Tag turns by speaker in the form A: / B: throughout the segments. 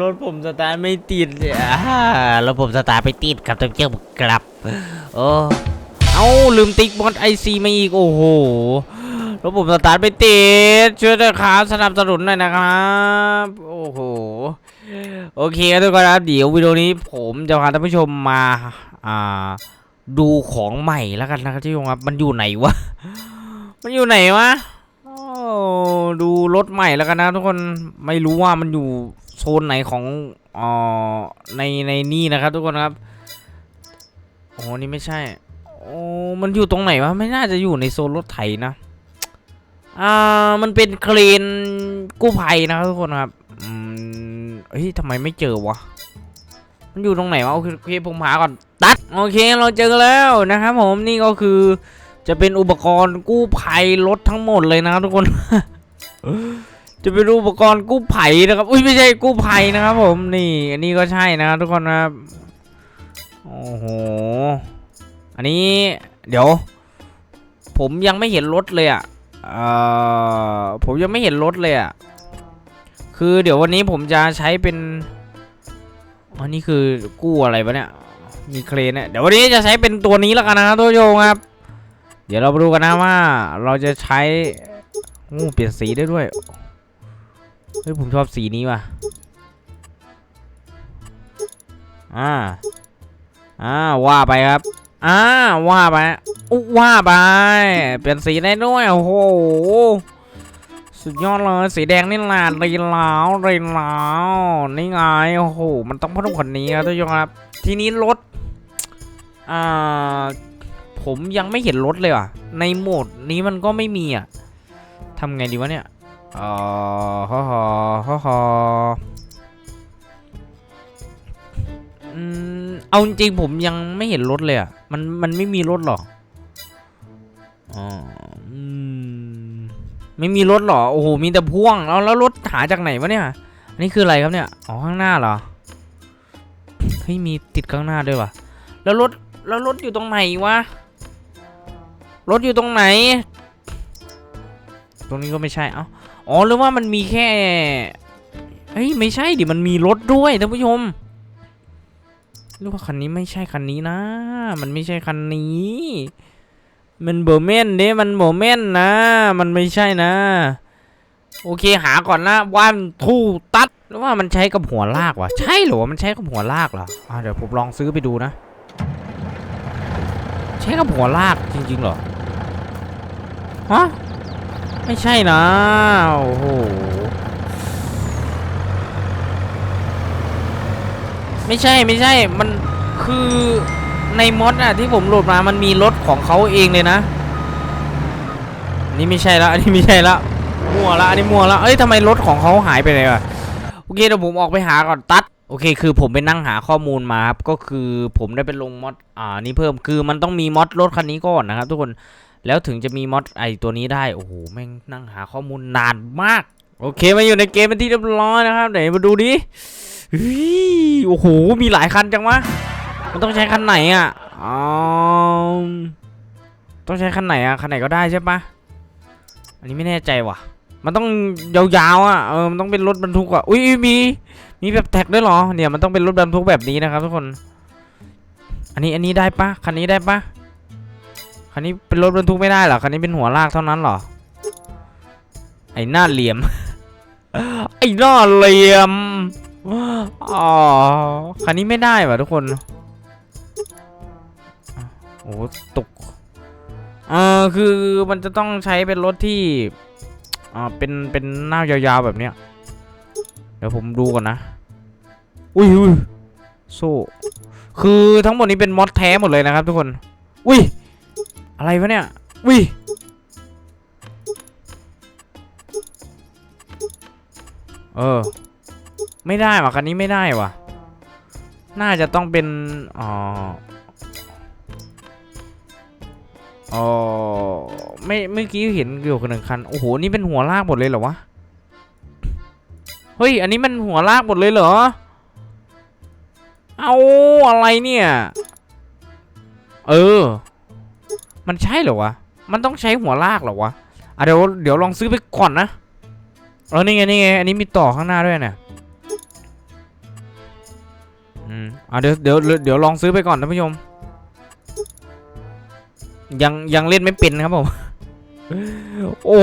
A: รถผมสตาร์ทไม่ติดอ่ารถผมสตาร์ทไม่ติดครับท่านผู้ชมครับโอ้เอาลืมติ๊กบอสไอซีมาอีกโอ้โหรถผมสตาร์ทไม่ติดช่วยด้วยครับสนับสนุนหน่อยนะครับโอ้โหโอเคทุกคนครับเดี๋ยววิดีโอนี้ผมจะพาท่านผู้ชมมาอ่าดูของใหม่แล้วกันนะครับท่านผู้ชมครับมันอยู่ไหนวะมันอยู่ไหนวะดูรถใหม่แล้วกันนะทุกคนไม่รู้ว่ามันอยู่ โซนไหนของอ๋อในในนี่นะครับ ทุกคนครับโอ้นี่ไม่ใช่โอ้มันอยู่ตรงไหนวะไม่น่าจะอยู่ในโซนรถไถนะอ่ามันเป็นเครนกู้ภัยนะครับทุกคนครับอืมเฮ้ยทำไมไม่เจอวะมันอยู่ตรงไหนวะโอเคผมหาก่อนตัดโอเคเราเจอแล้วนะครับผมนี่ก็คือจะเป็นอุปกรณ์กู้ภัยรถทั้งหมดเลยนะครับทุกคน จะเป็นอุปกรณ์กู้ภัยนะครับ อุ้ยไม่ใช่กู้ภัยนะครับ ผมนี่ อันนี้ก็ใช่นะครับทุกคนนะครับ โอ้โห อันนี้เดี๋ยว ผมยังไม่เห็นรถเลยอะเอ่อผมยังไม่เห็นรถเลยอะ คือเดี๋ยววันนี้ผมจะใช้เป็น อันนี้คือกู้อะไรวะเนี่ย มีเครนเนี่ยเดี๋ยววันนี้จะใช้เป็นตัวนี้แล้วกันนะครับทุกโยงครับ เดี๋ยวเรามาดูกันนะว่า เราจะใช้งูเปลี่ยนสีได้ด้วย เฮ้ยผมชอบสีนี้ว่ะ อ่า อ่าว่าไปครับ อ่าว่าไปอุ๊ว่าไป เปลี่ยนสีได้ด้วย โอ้โห สุดยอดเลย สีแดงนี่แหละรีลาวรีลาวนี่ไง โอ้โห มันต้องพ่อนุ่มคนนี้ครับทุกท่านครับ ทีนี้รถ อ่า ผมยังไม่เห็นรถเลยว่ะ ในโหมดนี้มันก็ไม่มีอะทำไงดีวะเนี่ย ออฮ่อฮ่อฮ่อฮ่ออืม เอาจริงผมยังไม่เห็นรถเลยอะ มัน มันไม่มีรถหรออ๋ออืมไม่มีรถหรอ โอ้โห มีแต่พ่วง แล้วแล้วรถหาจากไหนวะเนี่ย อันนี้คืออะไรครับเนี่ย อ๋อ ข้างหน้าเหรอ เฮ้ย มีติดข้างหน้าด้วยวะแล้วรถ แล้วรถอยู่ตรงไหนวะ รถอยู่ตรงไหน รงนี้ก็ไม่ใช่เอ้าอ๋อหรือว่ามันมีแค่เฮ้ยไม่ใช่ดิมันมีรถด้วยท่านผู้ชมหรือว่าคันนี้ไม่ใช่คันนี้นะ มันไม่ใช่คันนี้ มันโบเมนเด้มันโบเมนนะ มันไม่ใช่นะ โอเคหาก่อนนะวันทูตัดหรือว่ามันใช้กับหัวลากวะใช่เหรอวะมันใช้กับหัวลากเหรออะเดี๋ยวผมลองซื้อไปดูนะ ใช้กับหัวลากจริงๆเหรอฮะ ไม่ใช่นะ โอ้โห ไม่ใช่ไม่ใช่ มันคือในมอดอะที่ผมโหลดมา มันมีรถของเขาเองเลยนะนนี้ไม่ใช่ล้วอันนี้ไม่ใช่ล้วมั่วละ อันนี้มั่วละ เอ้ยทำไมรถของเขาหายไปไหนวะ โอเคเดี๋ยวผมออกไปหาก่อนตัดโอเค คือผมไปนั่งหาข้อมูลมาครับ ก็คือผมได้ไปลงมอดอ่า นี่เพิ่ม คือมันต้องมีมอดรถคันนี้ก่อนนะครับทุกคน แล้วถึงจะมีมอดไอตัวนี้ได้ โอ้โห แม่งนั่งหาข้อมูลนานมาก โอเค มาอยู่ในเกมเป็นที่เรียบร้อยนะครับไหนมาดูดิโอ้โห มีหลายคันจังวะ มันต้องใช้คันไหนอะอ๋อต้องใช้คันไหนอะ คันไหนก็ได้ใช่ปะอันนี้ไม่แน่ใจว่ะ มันต้องยาวๆอะ เออ มันต้องเป็นรถบรรทุกอะ อุ้ยมี มีแบบแท็กด้วยเหรอ เนี่ย มันต้องเป็นรถบรรทุกแบบนี้นะครับทุกคน อันนี้ อันนี้ได้ปะคันนี้ได้ปะ คันนี้เป็นรถบรรทุกไม่ได้เหรอคันนี้เป็นหัวลากเท่านั้นเหรอ ไอ้หน้าเหลี่ยม ไอ้หน้าเหลี่ยมอ๋อคันนี้ไม่ได้ว่ะทุกคนโอ้ตกเออคือมันจะต้องใช้เป็นรถที่อ่าเป็นเป็นหน้ายาวๆแบบเนี้ยเดี๋ยวผมดูก่อนนะ อุ้ยอุ้ยโซ่คือทั้งหมดนี้เป็นมอดแท้หมดเลยนะครับทุกคน อุ้ย อะไรวะเนี่ยวิเออ ไม่ได้ว่ะคันนี้ไม่ได้ว่ะ น่าจะต้องเป็น อ๋ออ๋อไม่เมื่อกี้เห็นอยู่คนหนึ่งคัน โอ้โห นี่เป็นหัวลากหมดเลยเหรอวะ เฮ้ย อันนี้มันหัวลากหมดเลยเหรอ เอาอะไรเนี่ย เออ มันใช่เหรอวะ มันต้องใช้หัวลากเหรอวะ อะเดี๋ยวเดี๋ยวลองซื้อไปก่อนนะ เออนี่ไงนี่ไงอันนี้มีต่อข้างหน้าด้วยเนี่ย อืม อะเดี๋ยวเดี๋ยวเดี๋ยวลองซื้อไปก่อนท่านผู้ชม ยังยังเล่นไม่เป็นครับผม โอ้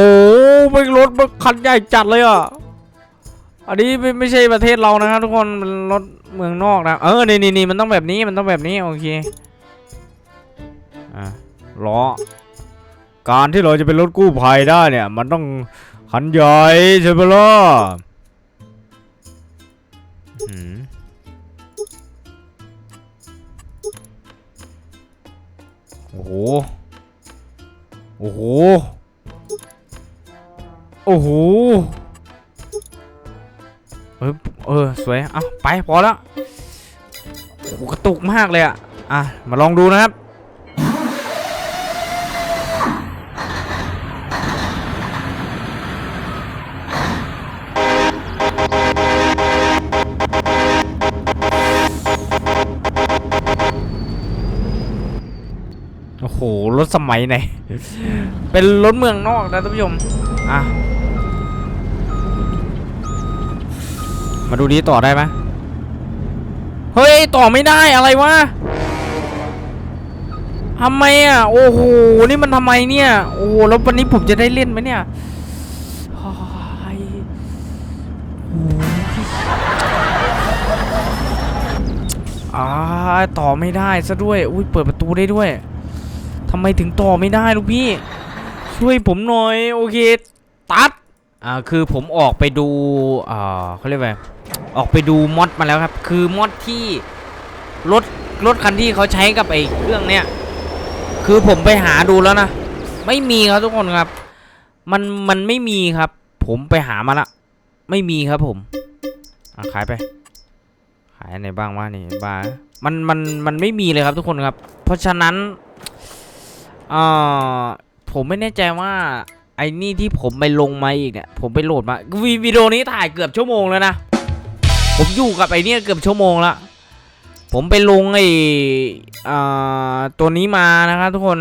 A: ไม่รถมันคันใหญ่จัดเลยอะ อันนี้ไม่ไม่ใช่ประเทศเรานะครับทุกคน มันรถเมืองนอกนะ เออ นี่นี่นี่มันต้องแบบนี้ มันต้องแบบนี้ โอเค ล้อ การที่เราจะเป็นรถกู้ภัยได้เนี่ย มันต้องคันใหญ่ใช่ไหมล่ะอืมโอ้โห โอ้โห โอ้โห เออเออ สวยเอาไป พอแล้วโอ้กระตุกมากเลยอะ อะ มาลองดูนะครับ หรถสมัยไหน เป็นรถเมืองนอกนะท่านผู้ชม อะ มาดูนี้ต่อได้ไหมเฮ้ย ต่อไม่ได้อะไรวะทำไมอะ โอ้โห นี่มันทำไมเนี่ย โอ้โห แล้ววันนี้ผมจะได้เล่นไหมเนี่ยเฮ้ยโอ้โหอ่าต่อไม่ได้ซะด้วย อุ้ยเปิดประตูได้ด้วย ทำไมถึงต่อไม่ได้ลูกพี่ ช่วยผมหน่อยโอเคตัดอ่าคือผมออกไปดูอ่าเขาเรียกว่าออกไปดูมอดมาแล้วครับ คือมอดที่รถรถคันที่เขาใช้กับไอ้เครื่องเนี้ยคือผมไปหาดูแล้วนะไม่มีครับทุกคนครับ มันมันไม่มีครับ ผมไปหามาละไม่มีครับผมอะขายไป ขายอันไหนบ้างวะนี่บ้ามันมันมันไม่มีเลยครับทุกคนครับ เพราะฉะนั้น อ่อผมไม่แน่ใจว่าไอ้นี่ที่ผมไปลงมาอีกเนี่ยผมไปโหลดมาวีวิดีโอนี้ถ่ายเกือบชั่วโมงแล้วนะผมอยู่กับไอ้นี่เกือบชั่วโมงละผมไปลงไอ้อ่าตัวนี้มานะครับทุกคน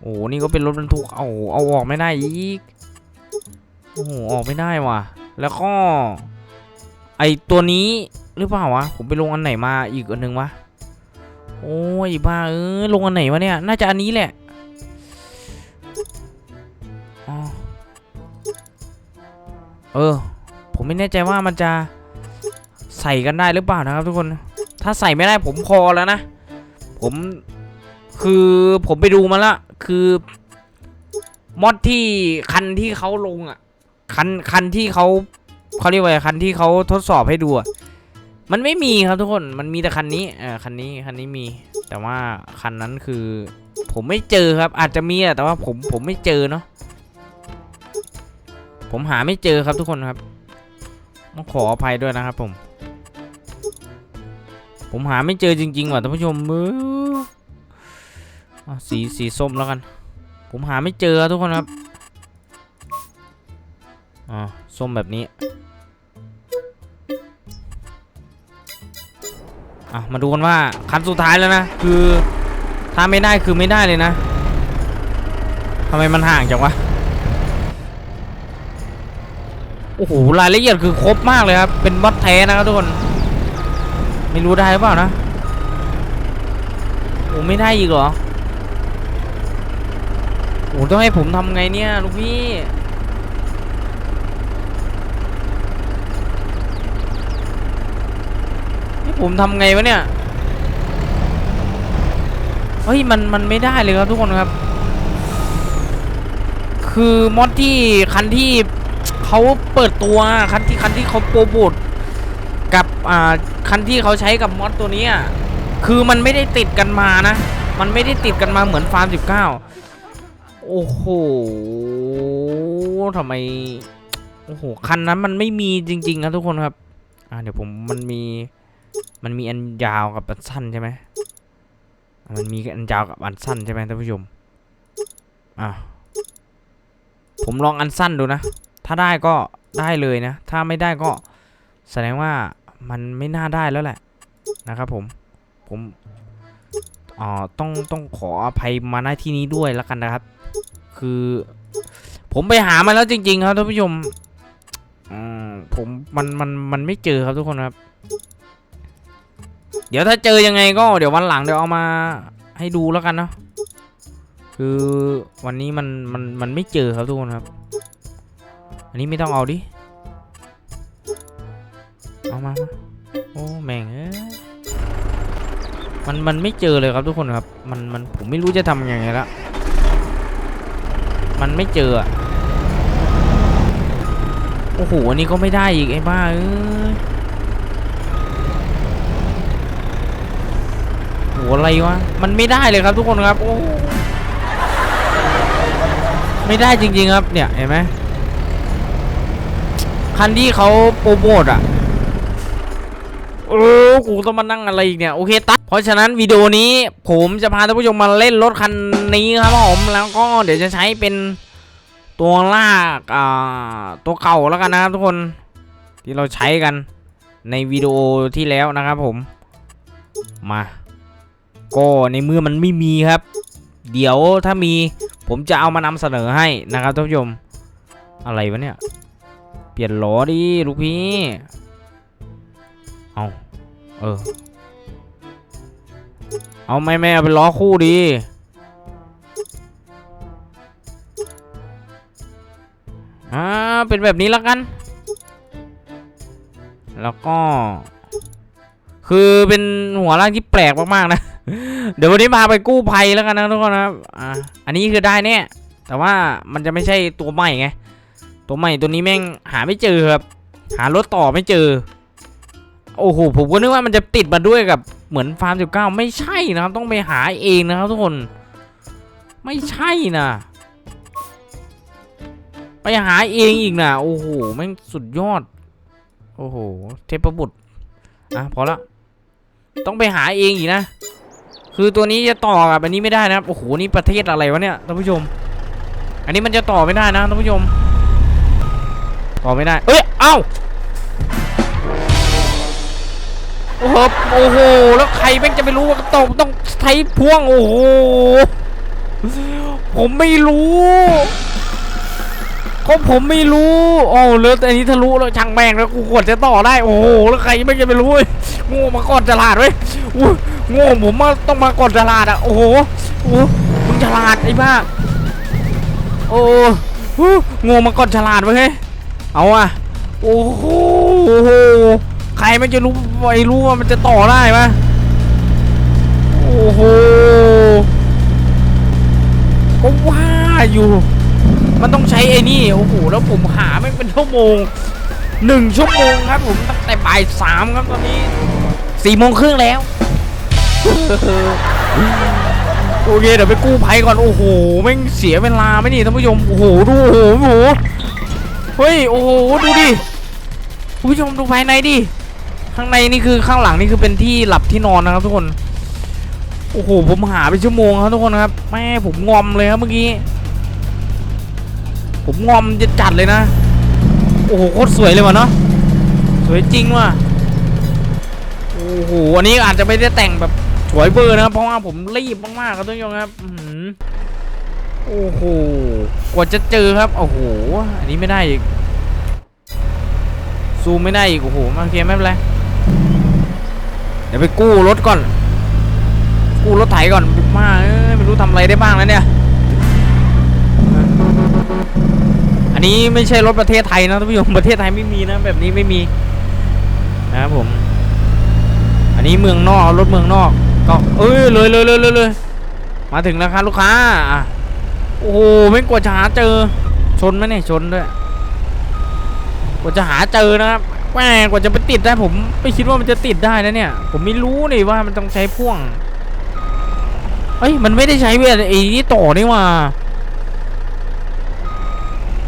A: โอ้โหนี่ก็เป็นรถบรรทุกเอาเอาออกไม่ได้อีกโอ้โหออกไม่ได้ว่ะ แล้วก็ ไอตัวนี้หรือเปล่าวะผมไปลงอันไหนมาอีกอันหนึ่งวะโอ้ยบ้าเออลงอันไหนวะเนี่ย น่าจะอันนี้แหละ เออ ผมไม่แน่ใจว่ามันจะใส่กันได้หรือเปล่านะครับ ทุกคน ถ้าใส่ไม่ได้ผมคอแล้วนะ ผมคือผมไปดูมาละ คือมอดที่คันที่เขาลงอะ คันคันที่เขาเขาเรียกว่าคันที่เขาทดสอบให้ดูอะมันไม่มีครับทุกคน มันมีแต่คันนี้เออคันนี้คันนี้มี แต่ว่าคันนั้นคือ ผมไม่เจอครับ อาจจะมีอะแต่ว่าผมผมไม่เจอเนาะ ผมหาไม่เจอครับทุกคนครับต้องขออภัยด้วยนะครับผม ผมหาไม่เจอจริงๆว่ะท่านผู้ชมมือสีสีส้มแล้วกัน ผมหาไม่เจอทุกคนครับอ่าส้มแบบนี้อะมาดูกันว่าคันสุดท้ายแล้วนะ คือถ้าไม่ได้คือไม่ได้เลยนะทำไมมันห่างจังวะ โอ้โหรายละเอียดคือครบมากเลยครับ เป็นมอดแท้นะครับทุกคน ไม่รู้ได้หรือเปล่านะโอ้ไม่ได้อีกเหรอโอ้ต้องให้ผมทำไงเนี่ยลูกพี่ให้ผมทำไงวะเนี่ยเฮ้ยมันมันไม่ได้เลยครับทุกคนครับ คือมอดที่คันที่ เขาเปิดตัวคันที่คันที่เขาโปรโมทกับอ่าคันที่เขาใช้กับมอดตัวนี้คือมันไม่ได้ติดกันมานะ มันไม่ได้ติดกันมาเหมือนฟาร์ม19โอ้โหทำไมโอ้โหคันนั้นมันไม่มีจริงๆครับทุกคนครับอ่าเดี๋ยวผมมันมีมันมีอันยาวกับอันสั้นใช่ไหมมันมีอันยาวกับอันสั้นใช่ไหมท่านผู้ชมอะผมลองอันสั้นดูนะ ถ้าได้ก็ได้เลยนะ ถ้าไม่ได้ก็แสดงว่ามันไม่น่าได้แล้วแหละนะครับผม ผมอ๋อต้องต้องขออภัยมาณที่นี้ด้วยแล้วกันนะครับ คือ ผมไปหามาแล้วจริง ๆ ครับท่านผู้ชมอืมผมมันมันมันไม่เจอครับทุกคนครับ เดี๋ยวถ้าเจอยังไงก็เดี๋ยววันหลังเดี๋ยวเอามาให้ดูแล้วกันเนาะคือวันนี้มันมันมันไม่เจอครับทุกคนครับ อันนี้ไม่ต้องเอาดิ เอามามาโอ้แม่งเอ้ยมันมันไม่เจอเลยครับทุกคนครับ มันมันผมไม่รู้จะทำยังไงละ มันไม่เจออะโอ้โห อันนี้ก็ไม่ได้อีกไอ้บ้าเอ้ยโหอะไรวะ มันไม่ได้เลยครับทุกคนครับ โอ้ ไม่ได้จริงๆครับ เนี่ยเห็นไหม คันที่เขาโปรโมทอะเออกูต้องมานั่งอะไรอีกเนี่ย โอเคตัดเพราะฉะนั้นวิดีโอนี้ผมจะพาท่านผู้ชมมาเล่นรถคันนี้ครับผมแล้วก็เดี๋ยวจะใช้เป็นตัวลากอ่าตัวเก่าแล้วกันนะครับทุกคนที่เราใช้กันในวิดีโอที่แล้วนะครับผมมาก็ในเมื่อมันไม่มีครับ เดี๋ยวถ้ามีผมจะเอามานำเสนอให้นะครับท่านผู้ชมอะไรวะเนี่ย เปลี่ยนล้อดิลูกพี่ เอาเออ เอาไม่แม่เอาเป็นล้อคู่ดี อ่า เป็นแบบนี้แล้วกัน แล้วก็ คือเป็นหัวร่างที่แปลกมากๆนะ เดี๋ยววันนี้พาไปกู้ภัยแล้วกันนะทุกคนนะอ่า อันนี้คือได้แน่แต่ว่ามันจะไม่ใช่ตัวใหม่ไง ตัวใหม่ตัวนี้แม่งหาไม่เจอครับ หารถต่อไม่เจอ โอ้โหผมก็นึกว่ามันจะติดมาด้วยกับเหมือนฟาร์มสิบเก้าไม่ใช่นะครับ ต้องไปหาเองนะครับทุกคน ไม่ใช่นะไปหาเองอีกนะโอ้โหแม่งสุดยอด โอ้โหเทพบุตรอะพอละต้องไปหาเองอีกนะ คือตัวนี้จะต่อกับอันนี้ไม่ได้นะครับโอ้โหนี่ประเทศอะไรวะเนี่ยท่านผู้ชม อันนี้มันจะต่อไม่ได้นะท่านผู้ชม ต่อไม่ได้ เอ้ย เอ้า โอ้โห โอ้โห แล้วใครแม่งจะไปรู้ว่าต้องต้องใช้พ่วง โอ้โห ผมไม่รู้ก็ผมไม่รู้ โอ้แล้วแต่อันนี้ทะลุแล้วช่างแม่งแล้วกูกดจะต่อได้ โอ้โห แล้วใครแม่งจะไปรู้ยโง่มาก่อนฉลาดเว้ยอู้โง่ผมมาต้องมาก่อนฉลาดอะ โอ้โห โอ้มึงฉลาดไอ้บ้า โอ้โหโง่มาก่อนฉลาดเว้ย เอาอะโอ้โหใครม่งจะรู้ไม่รู้ว่ามันจะต่อได้ปะโอ้โหก็ว่าอยู่ มันต้องใช้ไอ้นี่โอ้โหแล้วผมหาแม่เป็นชั่วโมงหนึ่งชั่วโมงครับผมตั้งแต่บ่ายสามครับตอนนี้สี่โมงครึ่งแล้วโอเคเดี๋ยวไปกู้ภัยก่อนโอ้โหแม่งเสียเวลาไหมนี่ท่านผู้ชมโอ้โหดูโอ้โหโอ้โห เฮ้ย โอ้โห ดูดิคุณผู้ชมดูภายในดิ ข้างในนี่คือข้างหลังนี่คือเป็นที่หลับที่นอนนะครับทุกคน โอ้โห ผมหาไปชั่วโมงครับทุกคนครับ แม่ผมงอมเลยครับเมื่อกี้ ผมงอมจะจัดเลยนะ โอ้โห โคตรสวยเลยว่ะเนาะ สวยจริงว่ะ โอ้โห อันนี้อาจจะไม่ได้แต่งแบบสวยเบอร์นะครับ เพราะว่าผมรีบมากๆครับทุกคนครับ อื โอ้โห กว่าจะเจอครับ โอ้โห อันนี้ไม่ได้อีก ซูมไม่ได้อีก โอ้โหโอเคไม่เป็นไร เดี๋ยวไปกู้รถก่อน กู้รถไถก่อนมาเอ้ยไม่รู้ทำอะไรได้บ้างแล้วเนี่ย อันนี้ไม่ใช่รถประเทศไทยนะท่านผู้ชม ประเทศไทยไม่มีนะ แบบนี้ไม่มี นะครับผม อันนี้เมืองนอก รถเมืองนอก ก็ เอ้ยเลยเลยเลยเลยเลยมาถึงแล้วครับลูกค้าอะ โอ้โหไม่กว่าจะหาเจอ ชนไหมเนี่ยชนด้วยกว่าจะหาเจอนะครับแหมกว่าจะไปติดได้ผมไม่คิดว่ามันจะติดได้นะเนี่ย ผมไม่รู้เลยว่ามันต้องใช้พ่วงเอ้ยมันไม่ได้ใช้เวลไอ้นี่ต่อนี่ว่า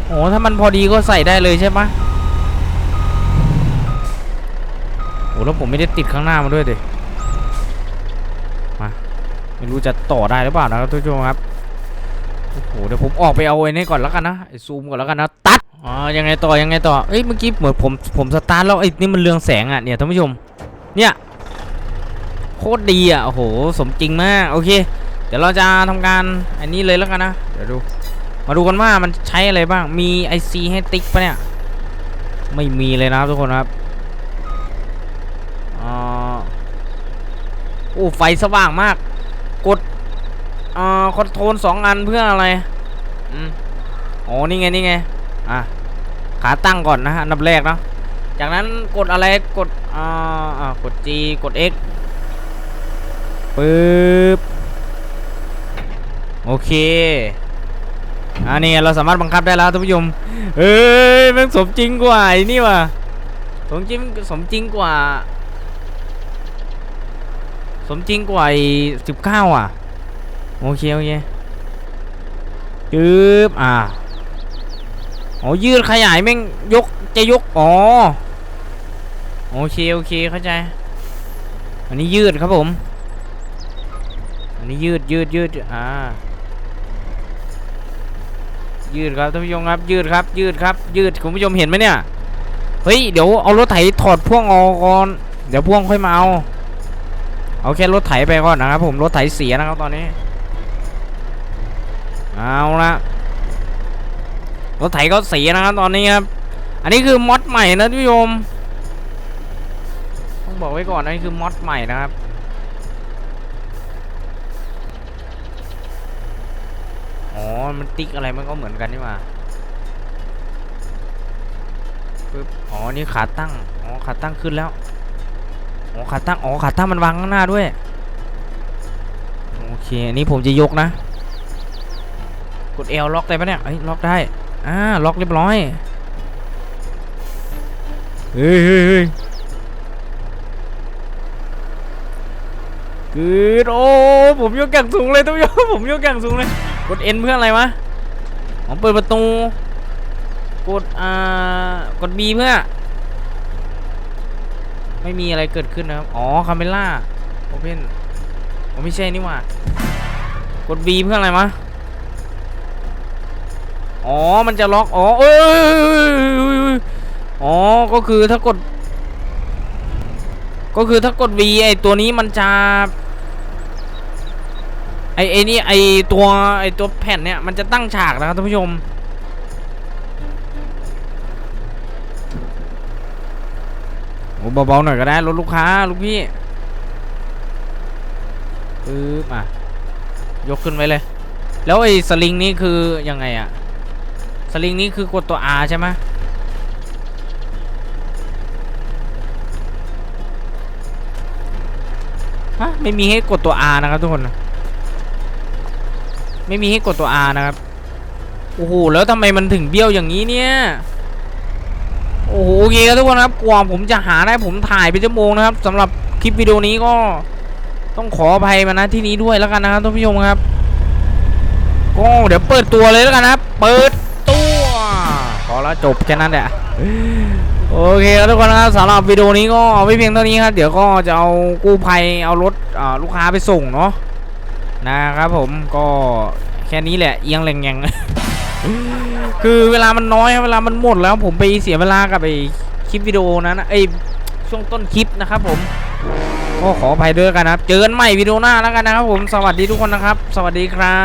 A: โอ้ถ้ามันพอดีก็ใส่ได้เลยใช่ปะโอ้แล้วผมไม่ได้ติดข้างหน้ามาด้วยดิมาไม่รู้จะต่อได้หรือเปล่านะครับทุกผู้ชมครับ โอ้โหเดี๋ยวผมออกไปเอาไอ้นี่ก่อนแล้วกันนะไอ้ซูมก่อนแล้วกันนะตัดอ๋อยังไงต่อยังไงต่อเอ้ยเมื่อกี้เหมือนผมผมสตาร์ทแล้วไอ้นี่มันเรืองแสงอะเนี่ยท่านผู้ชมเนี่ยโคตรดีอะโอ้โหสมจริงมากโอเค เดี๋ยวเราจะทำการอันนี้เลยแล้วกันนะเดี๋ยวดูมาดูกันว่ามันใช้อะไรบ้างมี IC ให้ติ๊กปะเนี่ยไม่มีเลยนะครับทุกคนครับอ่าอ้ไฟสว่างมาก กด อ่าคอนโทรลสองอันเพื่ออะไรอืมอ๋อนี่ไงนี่ไงอะขาตั้งก่อนนะฮะอันดับแรกเนาะจากนั้นกดอะไรกดอ่าอ่ากด G กด X ปึ๊บโอเคอันนี้เราสามารถบังคับได้แล้วท่านผู้ชมเอ้ยแมันสมจริงกว่าไอ้นี่ว่ะสมจริงสมจริงกว่า สมจริงกว่าสิบเก้าอะ โอเคโอเคจึ๊บอ่าอ๋อยืดขยายแม่งยกจะยกอ๋อโอเคโอเคเข้าใจ อันนี้ยืดครับผม อันนี้ยืดยืดยืดอ่ายืดครับท่านผู้ชมครับ ยืดครับ ยืดครับ ยืดคุณผู้ชมเห็นไหมเนี่ยเฮ้ยเดี๋ยวเอารถไถถอดพ่วงออกก่อนเดี๋ยวพ่วงค่อยมาเอาเอาแค่รถไถไปก่อนนะครับผมรถไถเสียนะครับตอนนี้ เอาละรถไถก็สีนะครับตอนนี้ครับ อันนี้คือมอดใหม่นะท่านผู้ชมต้องบอกไว้ก่อนนะนี่คือมอดใหม่นะครับอ๋อ มันติ๊กอะไรมันก็เหมือนกันนี่หว่าปึ๊บ อ๋อ นี่ขาตั้ง อ๋อ ขาตั้งขึ้นแล้ว อ๋อ ขาตั้ง อ๋อ ขาตั้งมันวางข้างหน้าด้วย โอเค อันนี้ผมจะยกนะ กด L ล็อกได้ปะเนี่ยเอ้ยล็อกได้ อ่า ล็อกเรียบร้อย เฮ้ยเฮ้ยเฮ้ยกึดโอ้ ผมยกอย่างสูงเลยต้องยกผมยกอย่างสูงเลย กด N เพื่ออะไรวะอ๋อเปิดประตู กด อ่า กด B เพื่อ ไม่มีอะไรเกิดขึ้นนะครับ อ๋อ คาเมล่า โอเพนอ๋อไม่ใช่นี่หว่า กด B เพื่ออะไรมะ อ๋อ มันจะล็อก อ๋อเอ้ยอ๋อ ก็คือถ้ากด ก็คือถ้ากด V ไอตัวนี้มันจะไอไอนี่ไอตัวไอตัวแผ่นเนี่ยมันจะตั้งฉากนะครับท่านผู้ชม โอ้เบาๆหน่อยก็ได้รถลูกค้าลูกพี่ปึ๊บอะยกขึ้นไว้เลย แล้วไอ้สลิงนี่คือยังไงอะ สลิงนี่คือกดตัว R ใช่ไหมฮะไม่มีให้กดตัว R นะครับทุกคน ไม่มีให้กดตัว R นะครับ โอ้โห แล้วทำไมมันถึงเบี้ยวอย่างนี้เนี่ย โอ้โหโอเคครับทุกคนครับกว่าผมจะหาได้ผมถ่ายเป็นชั่วโมงนะครับสำหรับคลิปวิดีโอนี้ก็ต้องขออภัยมาณที่นี้ด้วยแล้วกันนะครับท่านผู้ชมครับก็เดี๋ยวเปิดตัวเลยแล้วกันนะเปิด จบแค่นั้นแหละโอเคทุกคนนะครับสำหรับวิดีโอนี้ก็เอาไว้เพียงเท่านี้ครับเดี๋ยวก็จะเอากู้ภัยเอารถลูกค้าไปส่งเนาะนะครับผมก็แค่นี้แหละเอียงแรงแงงคือเวลามันน้อยเวลามันหมดแล้วผมไปเสียเวลากับไอคลิปวิดีโอนั้นนะไอช่วงต้นคลิปนะครับผมก็ขออภัยด้วยกันนะครับ เจอกันใหม่วิดีโอหน้าแล้วกันนะครับผม สวัสดีทุกคนนะครับ สวัสดีครั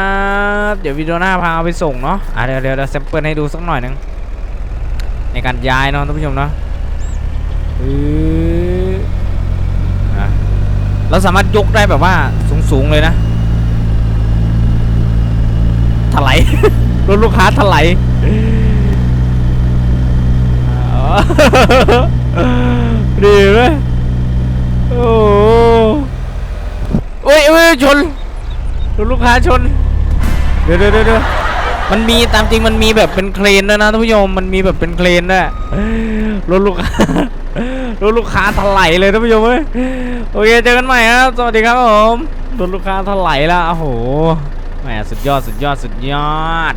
A: บ เดี๋ยววิดีโอหน้าพาเอาไปส่งเนาะอะเดี๋ยวเดี๋ยวเดี๋ยวแซมเปิลให้ดูสักหน่อยหนึง การย้ายเนาะท่านผู้ชมเนาะอืออะเราสามารถยกได้แบบว่าสูงๆเลยนะถลายรถลูกค้าถลายอ๋อดีไหมโอ้โหโอ้ยเอ้ยชนรถลูกค้าชน เดี๋ยวเดี๋ยวเดี๋ยว มันมีตามจริงมันมีแบบเป็นเครนด้วยนะท่านผู้ชมมันมีแบบเป็นเครนด้วยรถลูกค้ารถลูกค้าถลายเลยท่านผู้ชมเว้ยโอเคเจอกันใหม่ครับสวัสดีครับผมรถลูกค้าถลายแล้วโอ้โหแหมสุดยอดสุดยอดสุดยอด